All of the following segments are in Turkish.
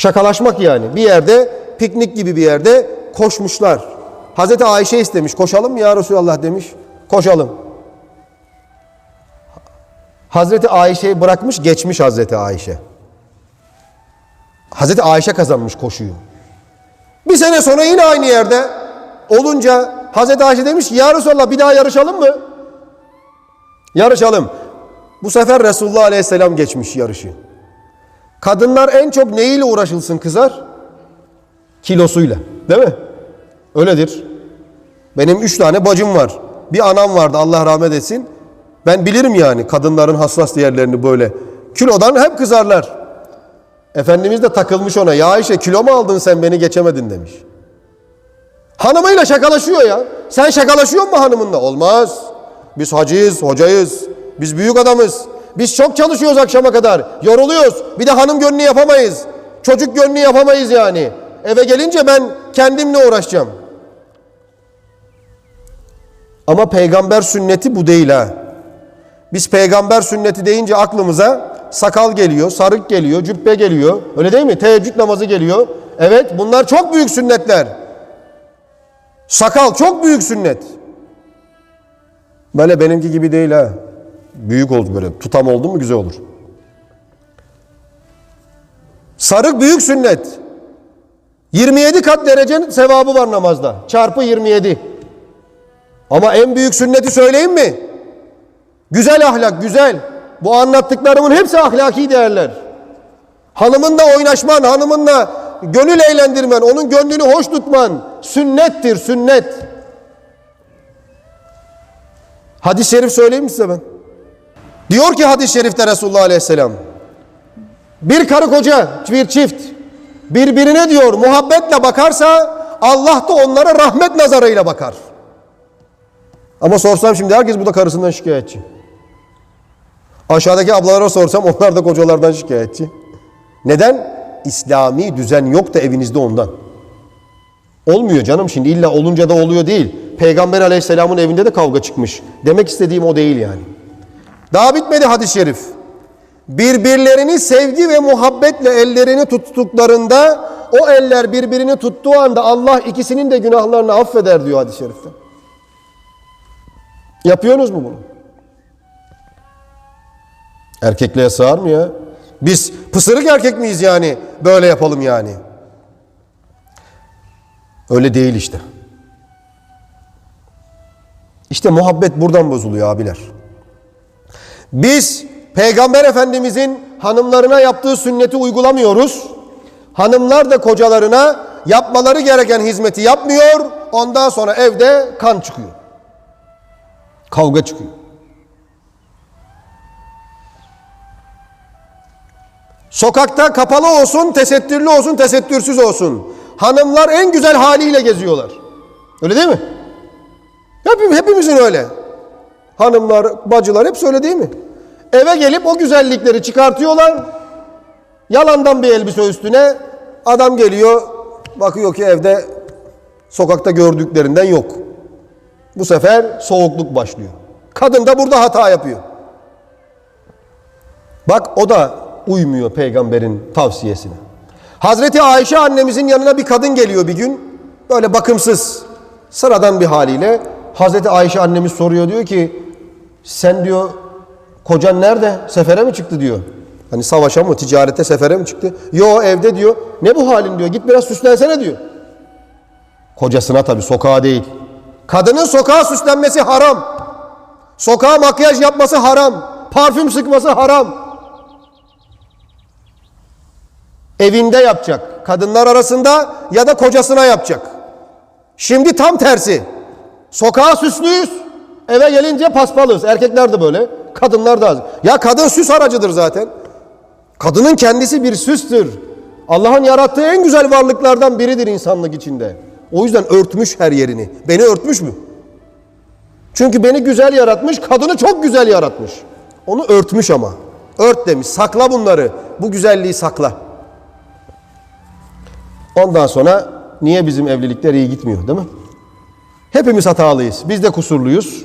Şakalaşmak yani. Bir yerde piknik gibi bir yerde koşmuşlar. Hazreti Ayşe istemiş. Koşalım ya Resulallah demiş. Koşalım. Hazreti Ayşe'yi bırakmış geçmiş Hazreti Ayşe. Hazreti Ayşe kazanmış koşuyu. Bir sene sonra yine aynı yerde olunca Hazreti Ayşe demiş ya Resulallah bir daha yarışalım mı? Yarışalım. Bu sefer Resulullah Aleyhisselam geçmiş yarışı. Kadınlar en çok neyiyle uğraşılsın kızar? Kilosuyla. Değil mi? Öyledir. Benim üç tane bacım var. Bir anam vardı Allah rahmet etsin. Ben bilirim yani kadınların hassas yerlerini böyle. Kilodan hep kızarlar. Efendimiz de takılmış ona. Ya Ayşe kilo mu aldın sen beni geçemedin demiş. Hanımıyla şakalaşıyor ya. Sen şakalaşıyor mu hanımınla? Olmaz. Biz hacıyız, hocayız. Biz büyük adamız. Biz çok çalışıyoruz akşama kadar. Yoruluyoruz. Bir de hanım gönlü yapamayız. Çocuk gönlü yapamayız yani. Eve gelince ben kendimle uğraşacağım. Ama peygamber sünneti bu değil ha. Biz peygamber sünneti deyince aklımıza sakal geliyor, sarık geliyor, cübbe geliyor. Öyle değil mi? Teheccüd namazı geliyor. Evet bunlar çok büyük sünnetler. Sakal çok büyük sünnet. Böyle benimki gibi değil ha. Büyük oldu böyle. Tutam oldu mu güzel olur. Sarık büyük sünnet. 27 kat derecenin sevabı var namazda. Çarpı 27. Ama en büyük sünneti söyleyeyim mi? Güzel ahlak, güzel. Bu anlattıklarımın hepsi ahlaki değerler. Hanımınla oynaşman, hanımınla gönül eğlendirmen, onun gönlünü hoş tutman sünnettir, sünnet. Hadis-i şerif söyleyeyim mi size ben? Diyor ki hadis-i şerifte Resulullah Aleyhisselam. Bir karı koca, bir çift birbirine diyor muhabbetle bakarsa Allah da onlara rahmet nazarıyla bakar. Ama sorsam şimdi herkes burada karısından şikayetçi. Aşağıdaki ablalara sorsam onlar da kocalardan şikayetçi. Neden? İslami düzen yok da evinizde ondan. Olmuyor canım şimdi illa olunca da oluyor değil. Peygamber aleyhisselamın evinde de kavga çıkmış. Demek istediğim o değil yani. Daha bitmedi hadis-i şerif. Birbirlerini sevgi ve muhabbetle ellerini tuttuklarında o eller birbirini tuttuğu anda Allah ikisinin de günahlarını affeder diyor hadis-i şerifte. Yapıyorsunuz mu bunu? Erkekliğe sığar mı ya? Biz pısırık erkek miyiz yani? Böyle yapalım yani. Öyle değil işte. İşte muhabbet buradan bozuluyor abiler. Biz Peygamber Efendimizin hanımlarına yaptığı sünneti uygulamıyoruz. Hanımlar da kocalarına yapmaları gereken hizmeti yapmıyor. Ondan sonra evde kan çıkıyor. Kavga çıkıyor. Sokakta kapalı olsun, tesettürlü olsun, tesettürsüz olsun. Hanımlar en güzel haliyle geziyorlar. Öyle değil mi? Hep, hepimizin öyle. Hanımlar, bacılar hepsi öyle değil mi? Eve gelip o güzellikleri çıkartıyorlar. Yalandan bir elbise üstüne adam geliyor, bakıyor ki evde sokakta gördüklerinden yok. Bu sefer soğukluk başlıyor. Kadın da burada hata yapıyor. Bak o da uymuyor peygamberin tavsiyesine. Hazreti Ayşe annemizin yanına bir kadın geliyor bir gün. Böyle bakımsız, sıradan bir haliyle. Hazreti Ayşe annemiz soruyor diyor ki sen diyor kocan nerede? Sefere mi çıktı diyor. Hani savaşa mı, ticarete, sefere mi çıktı? Yo evde diyor. Ne bu halin diyor. Git biraz süslensene diyor. Kocasına tabii sokağa değil. Kadının sokağa süslenmesi haram. Sokağa makyaj yapması haram. Parfüm sıkması haram. Evinde yapacak. Kadınlar arasında ya da kocasına yapacak. Şimdi tam tersi. Sokağa süslüyüz. Eve gelince paspalız. Erkekler de böyle. Kadınlar da az. Ya kadın süs aracıdır zaten. Kadının kendisi bir süstür. Allah'ın yarattığı en güzel varlıklardan biridir insanlık içinde. O yüzden örtmüş her yerini. Beni örtmüş mü? Çünkü beni güzel yaratmış, kadını çok güzel yaratmış. Onu örtmüş ama. Ört demiş. Sakla bunları. Bu güzelliği sakla. Ondan sonra niye bizim evlilikler iyi gitmiyor değil mi? Hepimiz hatalıyız. Biz de kusurluyuz.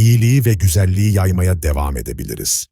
iyiliği ve güzelliği yaymaya devam edebiliriz.